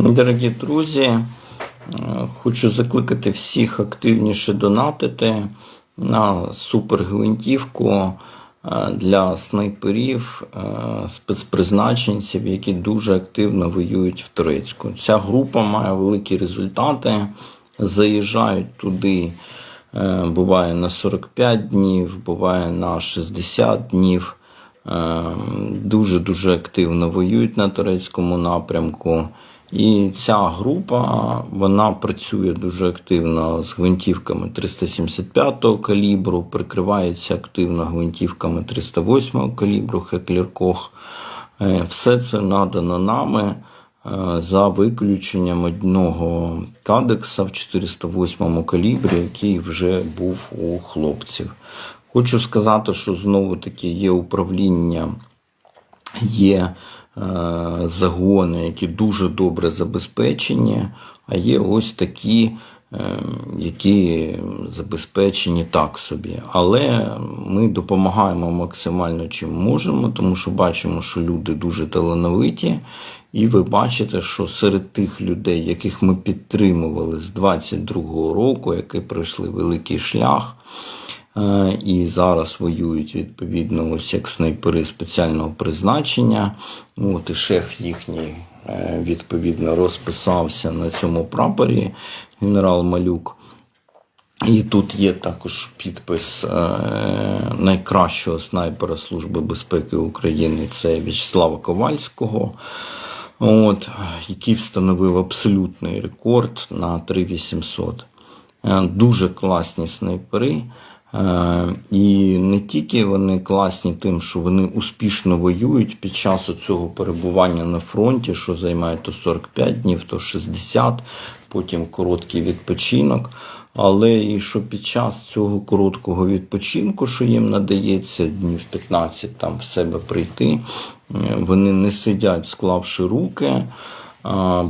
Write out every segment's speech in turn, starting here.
Дорогі друзі, е, хочу закликати всіх активніше донатити на супергвинтівку е, для снайперів, е, спецпризначенців, які дуже активно воюють в Турецьку. Ця група має великі результати. Заїжджають туди, буває на 45 днів, буває на 60 днів. Дуже дуже активно воюють на турецькому напрямку. І ця група вона працює дуже активно з гвинтівками 375 калібру, прикривається активно гвинтівками 308 калібру Хеклер Кох. Е, Все це надано нами е, за виключенням одного кадекса в 408 калібрі, який вже був у хлопців. Хочу сказати, що знову таки є управління, є загони, які дуже добре забезпечені, а є ось такі, е, які забезпечені так собі. Але ми допомагаємо максимально чим можемо, тому що бачимо, що люди дуже талановиті. І ви бачите, що серед тих людей, яких ми підтримували з 22-го року, які пройшли великий шлях. Е, і зараз воюють відповідно ось як снайпери спеціального призначення. От І шеф їхній е, відповідно розписався на цьому прапорі генерал Малюк. І тут є також підпис е, найкращого снайпера Служби безпеки України це В'ячеслава Ковальського, от, який встановив абсолютний рекорд на 3800. Дуже класні снайпери. Е, і не тільки вони класні тим, що вони успішно воюють під час цього перебування на фронті, що займає то 45 днів, то 60, потім короткий відпочинок. Але і що під час цього короткого відпочинку, що їм надається днів 15 там в себе прийти, е, вони не сидять, склавши руки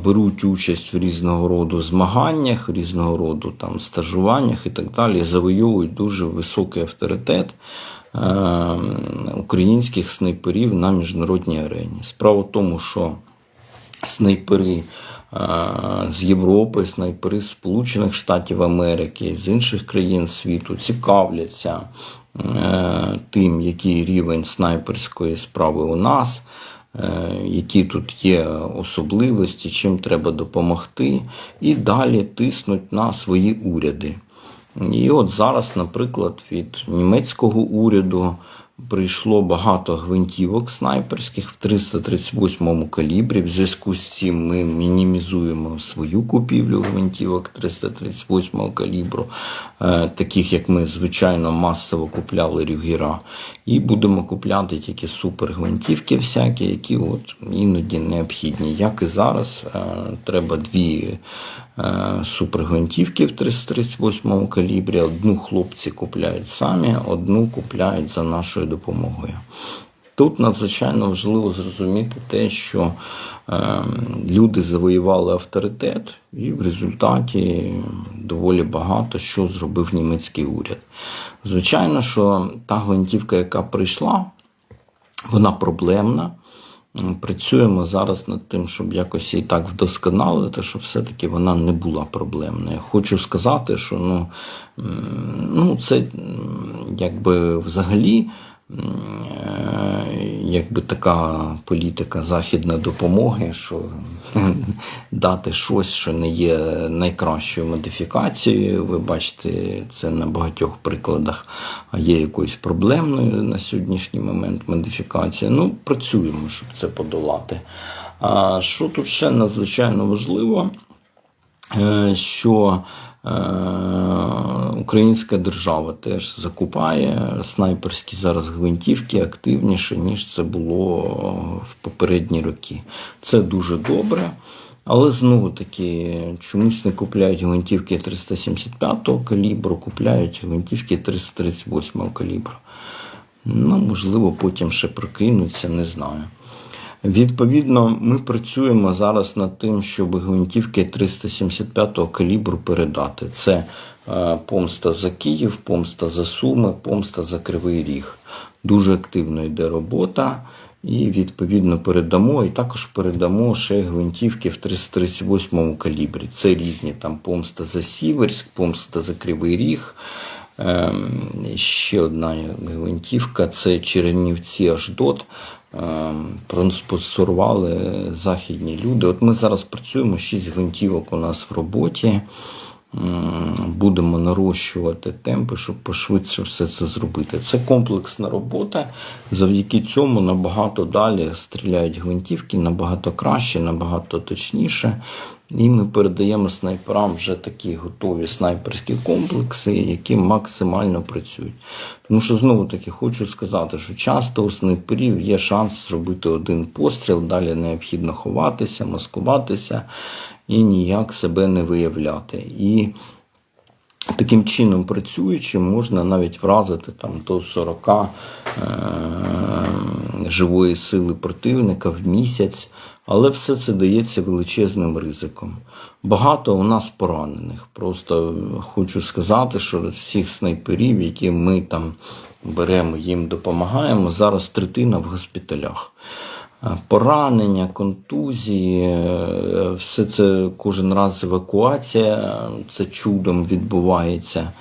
беруть участь в різного роду змаганнях, в різного роду там стажуваннях і так далі, завойовують дуже високий авторитет е, українських снайперів на міжнародній арені. Справа в тому, що снайпери. Е, з Європи, снайпери з Сполучених Штатів Америки, з інших країн світу цікавляться е, тим, який рівень снайперської справи у нас, які тут є особливості, чим треба допомогти, і далі тиснуть на свої уряди. І от зараз, наприклад, від німецького уряду прийшло багато гвинтівок снайперських в 338 калібрі. В зв'язку з цим ми мінімізуємо свою купівлю гвинтівок 338 калібру, е, таких як ми звичайно масово купляли рюгера. І будемо купляти тільки супергвинтівки всякі, які от іноді необхідні. Як і зараз, е, треба дві супергвинтівки в 338 калібрі. Одну хлопці купляють самі, одну купляють за нашою допомогою. Тут надзвичайно важливо зрозуміти те, що е, люди завоювали авторитет, і в результаті доволі багато що зробив німецький уряд. Звичайно, що та гвинтівка, яка прийшла, вона проблемна. Працюємо зараз над тим, щоб якось її так вдосконалити, щоб все-таки вона не була проблемною. Хочу сказати, що ну, ну це якби взагалі якби така політика західної допомоги, що дати щось, що не є найкращою модифікацією. Ви бачите, це на багатьох прикладах є якоюсь проблемною на сьогоднішній момент модифікація. Ну, працюємо, щоб це подолати. А що тут ще надзвичайно важливо? Е, що е, українська держава теж закупає снайперські зараз гвинтівки активніше, ніж це було в попередні роки. Це дуже добре. Але знову таки чомусь не купляють гвинтівки 375-го калібру, купляють гвинтівки 338-го калібру. Ну, можливо, потім ще прокинуться, не знаю. Відповідно, ми працюємо зараз над тим, щоб гвинтівки 375-го калібру передати. Це е, помста за Київ, помста за Суми, помста за Кривий Ріг. Дуже активно йде робота. І відповідно передамо, і також передамо ще гвинтівки в 338-му калібрі. Це різні там помста за Сіверськ, помста за Кривий Ріг. Ем, ще одна гвинтівка це Чернівці Аждот. Ем, Проспонсорували західні люди. От ми зараз працюємо, 6 гвинтівок у нас в роботі. Будемо нарощувати темпи, щоб пошвидше все це зробити. Це комплексна робота. Завдяки цьому набагато далі стріляють гвинтівки, набагато краще, набагато точніше. І ми передаємо снайперам вже такі готові снайперські комплекси, які максимально працюють. Тому що знову таки хочу сказати, що часто у снайперів є шанс зробити один постріл, далі необхідно ховатися, маскуватися і ніяк себе не виявляти. І Таким чином, працюючи, можна навіть вразити там до 40 е- живої сили противника в місяць, але все це дається величезним ризиком. Багато у нас поранених. Просто хочу сказати, що всіх снайперів, які ми там беремо, їм допомагаємо, зараз третина в госпіталях. Е, Поранення, контузії, е, все це кожен раз евакуація, це чудом відбувається.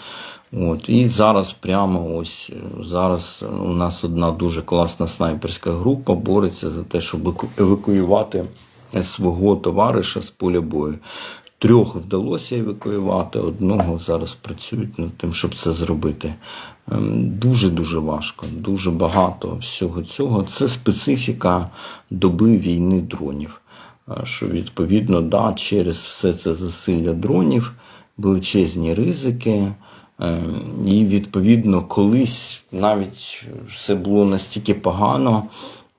От. І зараз прямо ось зараз у нас одна дуже класна снайперська група бореться за те, щоб евакуювати свого товариша з поля бою. Трьох вдалося евакуювати, одного зараз працюють над тим, щоб це зробити. Ем, Дуже-дуже важко, дуже багато всього цього. Це специфіка доби війни дронів. Е, Що відповідно, да, через все це засилля дронів, величезні ризики. Е, І відповідно, колись навіть все було настільки погано,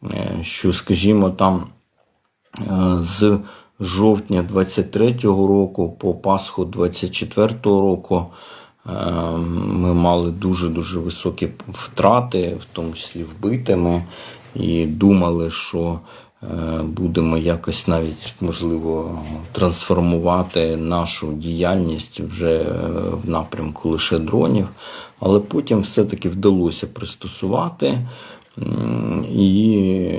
е, що, скажімо, там е, жовтня 23-го року по Пасху 24-го року е, ми мали дуже-дуже високі втрати, в тому числі вбитими, і думали, що е, будемо якось навіть можливо трансформувати нашу діяльність вже е, в напрямку лише дронів, але потім все-таки вдалося пристосувати. І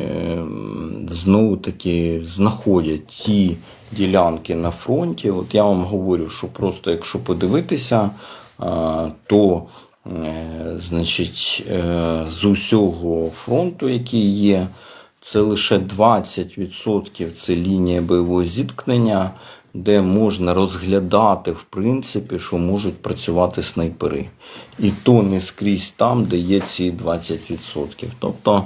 знову таки знаходять ті ділянки на фронті. От я вам говорю, що просто якщо подивитися, то е, значить, е, з усього фронту, який є, це лише 20% це лінія бойового зіткнення, де можна розглядати, в принципі, що можуть працювати снайпери. І то не скрізь там, де є ці 20%. Тобто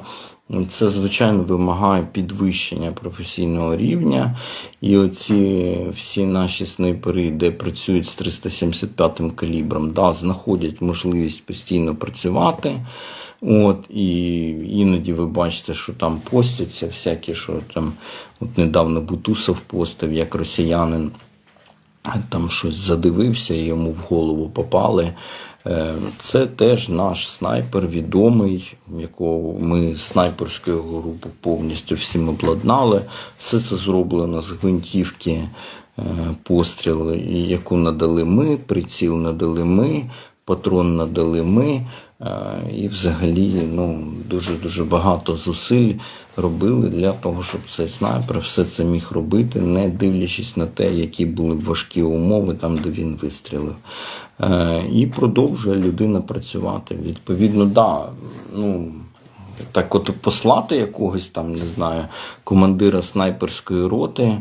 це, звичайно, вимагає підвищення професійного рівня. І оці всі наші снайпери, де працюють з 375 калібром, да, знаходять можливість постійно працювати. От, і іноді ви бачите, що там постяться всякі, що там от недавно Бутусов постив, як росіянин там щось задивився, і йому в голову попали. Е, Це теж наш снайпер відомий, якого ми снайперською групу повністю всім обладнали. Все це зроблено з гвинтівки е, постріл, яку надали ми, приціл надали ми, патрон надали ми. Е, І взагалі ну, дуже-дуже багато зусиль робили для того, щоб цей снайпер все це міг робити, не дивлячись на те, які були важкі умови там, де він вистрілив. Е, І продовжує людина працювати. Відповідно, да, ну. Так, от послати якогось там, не знаю, командира снайперської роти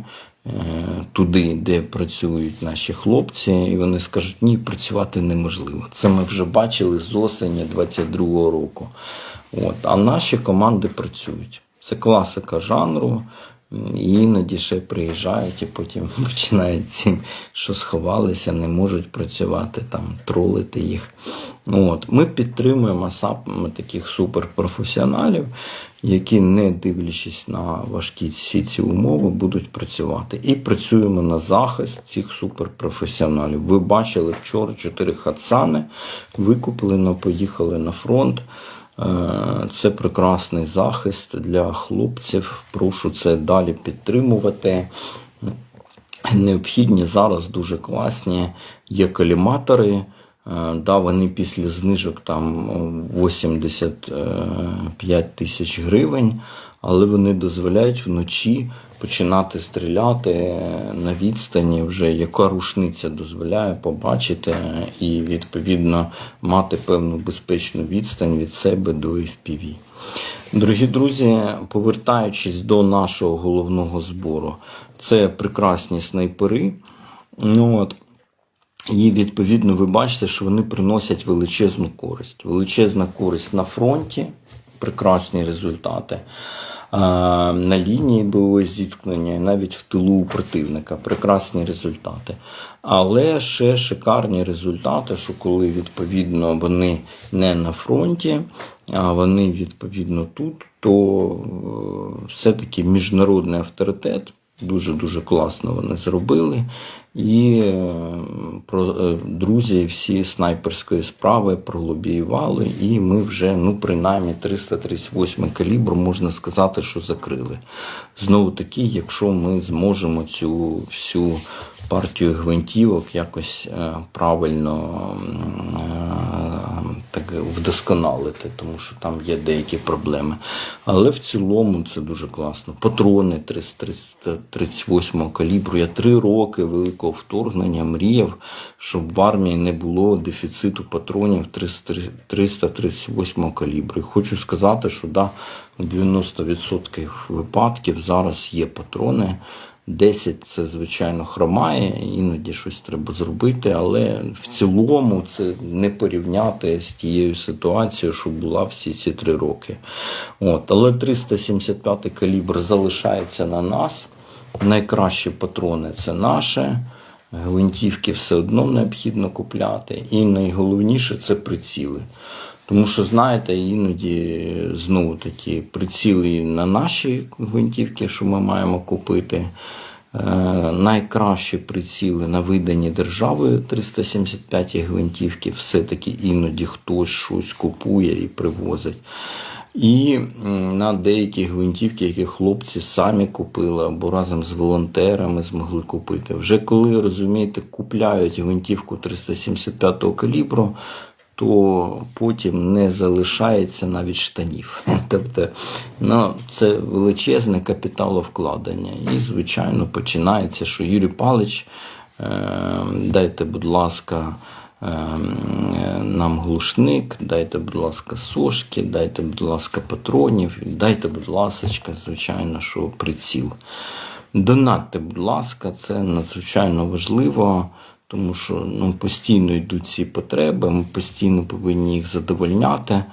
туди, де працюють наші хлопці, і вони скажуть, ні, працювати неможливо. Це ми вже бачили з осені 22-го року. От, а наші команди працюють. Це класика жанру. Іноді ще приїжджають і потім починають ці, що сховалися, не можуть працювати, там, тролити їх. От. Ми підтримуємо саме таких суперпрофесіоналів, які, не дивлячись на важкі всі ці умови, будуть працювати. І працюємо на захист цих суперпрофесіоналів. Ви бачили вчора чотири хатсани, викуплено, поїхали на фронт. Е, Це прекрасний захист для хлопців. Прошу це далі підтримувати. Необхідні зараз дуже класні є каліматори. Е, Да, вони після знижок там 85 тисяч гривень, але вони дозволяють вночі починати стріляти на відстані, вже яка рушниця дозволяє побачити і відповідно мати певну безпечну відстань від себе до FPV. Дорогі друзі, повертаючись до нашого головного збору, це прекрасні снайпери. Ну, от, і відповідно ви бачите, що вони приносять величезну користь. Величезна користь на фронті, прекрасні результати. На лінії бойового зіткнення і навіть в тилу у противника прекрасні результати. Але ще шикарні результати, що коли відповідно вони не на фронті, а вони відповідно тут, то е, все-таки міжнародний авторитет Дуже дуже класно вони зробили. І е, про е, друзі всі снайперської справи пролобіювали, і ми вже, ну, принаймні, 338 калібр, можна сказати, що закрили. Знову таки, якщо ми зможемо цю всю партію гвинтівок якось е, правильно вдосконалити, тому що там є деякі проблеми. Але в цілому це дуже класно. Патрони 338 калібру. Я три роки великого вторгнення мріяв, щоб в армії не було дефіциту патронів 338 калібру. І хочу сказати, що да, в 90% випадків зараз є патрони. 10 це, звичайно, хромає, іноді щось треба зробити, але в цілому це не порівняти з тією ситуацією, що була всі ці три роки. От. Але 375 калібр залишається на нас. Найкращі патрони це наше. Гвинтівки все одно необхідно купляти. І найголовніше це приціли. Тому що, знаєте, іноді знову такі приціли на наші гвинтівки, що ми маємо купити. Е, найкращі приціли на видані державою 375 гвинтівки, все-таки іноді хтось щось купує і привозить. І на деякі гвинтівки, які хлопці самі купили або разом з волонтерами змогли купити. Вже коли розумієте, купляють гвинтівку 375 калібру, то потім не залишається навіть штанів. Тобто ну, це величезне капіталовкладення. І, звичайно, починається, що Юрій Палич, е, дайте, будь ласка, е, нам глушник, дайте, будь ласка, сошки, дайте, будь ласка, патронів, дайте, будь ласка, звичайно, що приціл. Донатьте, будь ласка, це надзвичайно важливо тому що ну, постійно йдуть ці потреби, ми постійно повинні їх задовольняти.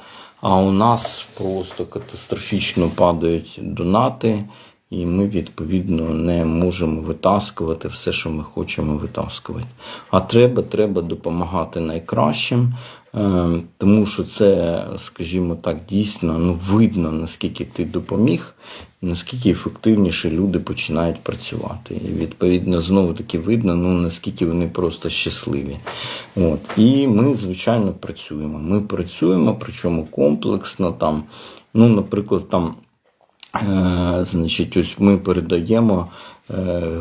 А у нас просто катастрофічно падають донати, і ми відповідно не можемо витаскувати все, що ми хочемо витаскувати. А треба, треба допомагати найкращим. Е, тому що це, скажімо так, дійсно ну, видно, наскільки ти допоміг, наскільки ефективніше люди починають працювати. І відповідно, знову таки видно, ну наскільки вони просто щасливі. От. І ми, звичайно, працюємо. Ми працюємо, причому комплексно там, ну, наприклад, там. Е, значить, ось ми передаємо е,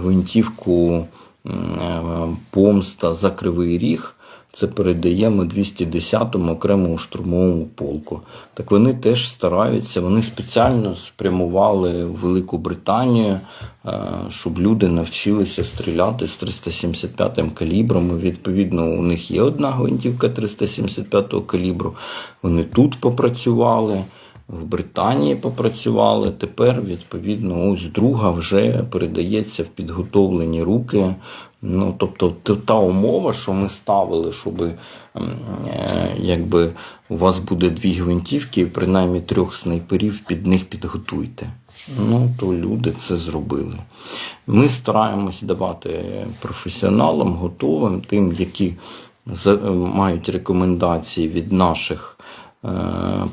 гвинтівку помста за кривий ріг це передаємо 210-му окремому штурмовому полку. Так вони теж стараються, вони спеціально спрямували в Велику Британію, е, щоб люди навчилися стріляти з 375-м калібром. І, Відповідно, у них є одна гвинтівка 375-го калібру. Вони тут попрацювали в Британії попрацювали. Тепер, відповідно, ось друга вже передається в підготовлені руки. Ну, Тобто та умова, що ми ставили, щоб е, якби у вас буде дві гвинтівки, і принаймні трьох снайперів під них підготуйте. Ну, то люди це зробили. Ми стараємось давати професіоналам, готовим, тим, які мають рекомендації від наших. Е,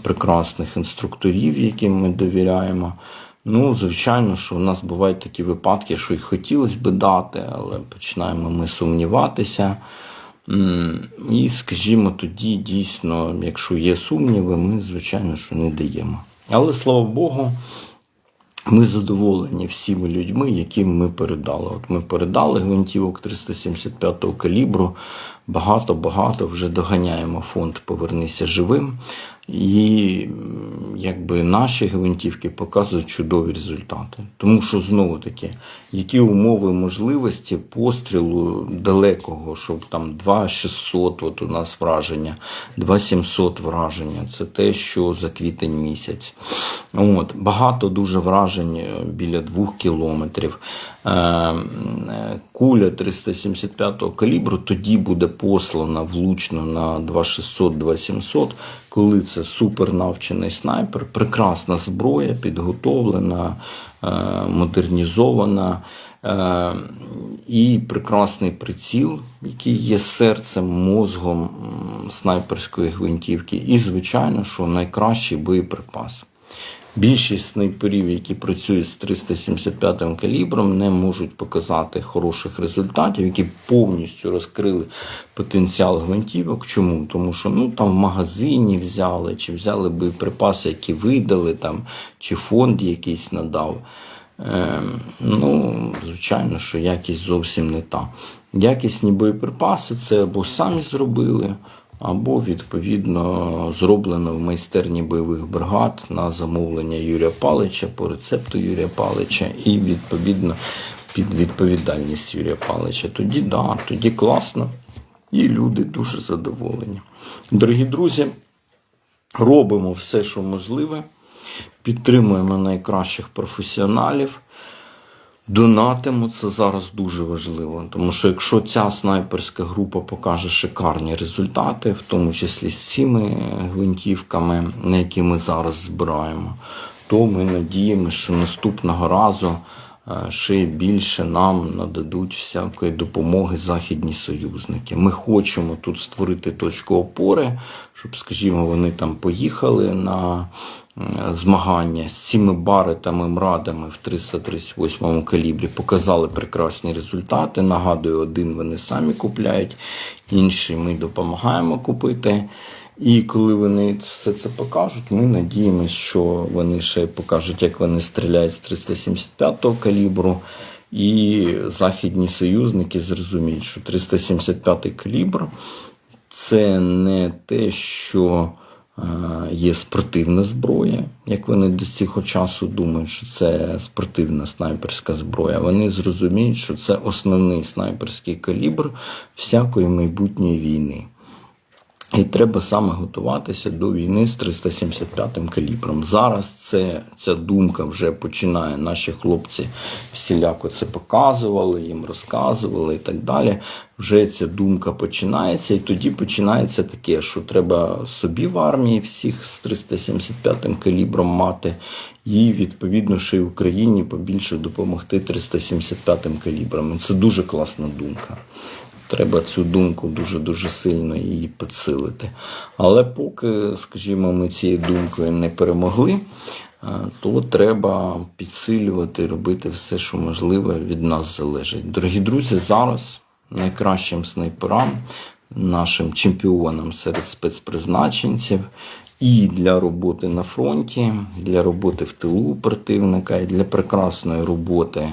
прекрасних інструкторів, яким ми довіряємо. Ну, звичайно, що у нас бувають такі випадки, що й хотілося би дати, але починаємо ми сумніватися. І, скажімо, тоді дійсно, якщо є сумніви, ми, звичайно, що не даємо. Але слава Богу, ми задоволені всіми людьми, яким ми передали. От Ми передали гвинтівок 375-го калібру. Багато-багато вже доганяємо фонд Повернися живим. І якби наші гвинтівки показують чудові результати. Тому що знову таки, які умови можливості пострілу далекого, щоб там 2600, от у нас враження, 2700 враження. Це те, що за квітень місяць. От, багато дуже вражень е, біля 2 кілометрів. Е, е, Куля 375 калібру тоді буде послана влучно на 2600-2700, коли це супер навчений снайпер, прекрасна зброя, підготовлена, е, модернізована. е, І прекрасний приціл, який є серцем, мозгом снайперської гвинтівки, і, звичайно, що найкращий боєприпас. Більшість снайперів, які працюють з 375 калібром, не можуть показати хороших результатів, які повністю розкрили потенціал гвинтівок. Чому? Тому що ну там в магазині взяли, чи взяли боєприпаси, які видали, там, чи фонд якийсь надав. Ем, ну, звичайно, що якість зовсім не та. Якісні боєприпаси це або самі зробили, або відповідно зроблено в майстерні бойових бригад на замовлення Юрія Палича по рецепту Юрія Палича і відповідно під відповідальність Юрія Палича. Тоді да, тоді класно, і люди дуже задоволені. Дорогі друзі, робимо все, що можливе, підтримуємо найкращих професіоналів. Донатимо це зараз дуже важливо, тому що якщо ця снайперська група покаже шикарні результати, в тому числі з цими гвинтівками, на які ми зараз збираємо, то ми надіємося, що наступного разу ще більше нам нададуть всякої допомоги західні союзники. Ми хочемо тут створити точку опори, щоб, скажімо, вони там поїхали на змагання з цими баритами, мрадами в 338 калібрі, показали прекрасні результати. Нагадую, один вони самі купляють, інший ми допомагаємо купити. І коли вони все це покажуть, ми надіємося, що вони ще покажуть, як вони стріляють з 375-го калібру. І західні союзники зрозуміють, що 375 калібр це не те, що е, є спортивна зброя, як вони до цього часу думають, що це спортивна снайперська зброя. Вони зрозуміють, що це основний снайперський калібр всякої майбутньої війни. І треба саме готуватися до війни з 375 калібром. Зараз це, ця думка вже починає. Наші хлопці всіляко це показували, їм розказували і так далі. Вже ця думка починається, і тоді починається таке, що треба собі в армії всіх з 375 калібром мати, і відповідно ще й Україні побільше допомогти 375 калібром. Це дуже класна думка. Треба цю думку дуже-дуже сильно її підсилити. Але поки, скажімо, ми цією думкою не перемогли, е, то треба підсилювати, робити все, що можливе від нас залежить. Дорогі друзі, зараз найкращим снайперам, нашим чемпіонам серед спецпризначенців. І для роботи на фронті, для роботи в тилу противника, і для прекрасної роботи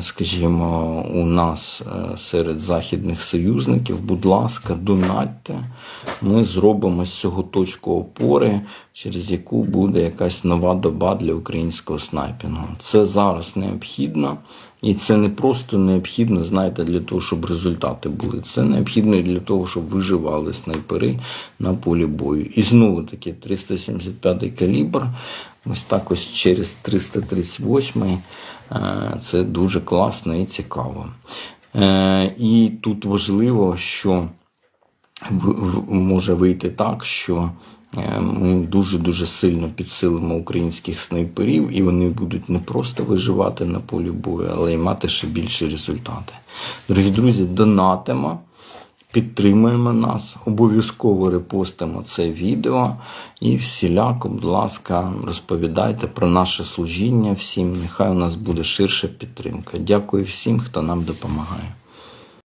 скажімо, у нас е, серед західних союзників, будь ласка, донатьте. Ми зробимо з цього точку опори, через яку буде якась нова доба для українського снайпінгу. Це зараз необхідно. І це не просто необхідно, знаєте, для того, щоб результати були. Це необхідно і для того, щоб виживали снайпери на полі бою. І знову таки 375 калібр, ось так ось через 338 Е, це дуже класно і цікаво. Е, і тут важливо, що може вийти так, що е, ми дуже-дуже сильно підсилимо українських снайперів, і вони будуть не просто виживати на полі бою, але й мати ще більші результати. Дорогі друзі, донатимо. Підтримуємо нас, обов'язково репостимо це відео і всіляко, будь ласка, розповідайте про наше служіння всім. Нехай у нас буде ширша підтримка. Дякую всім, хто нам допомагає.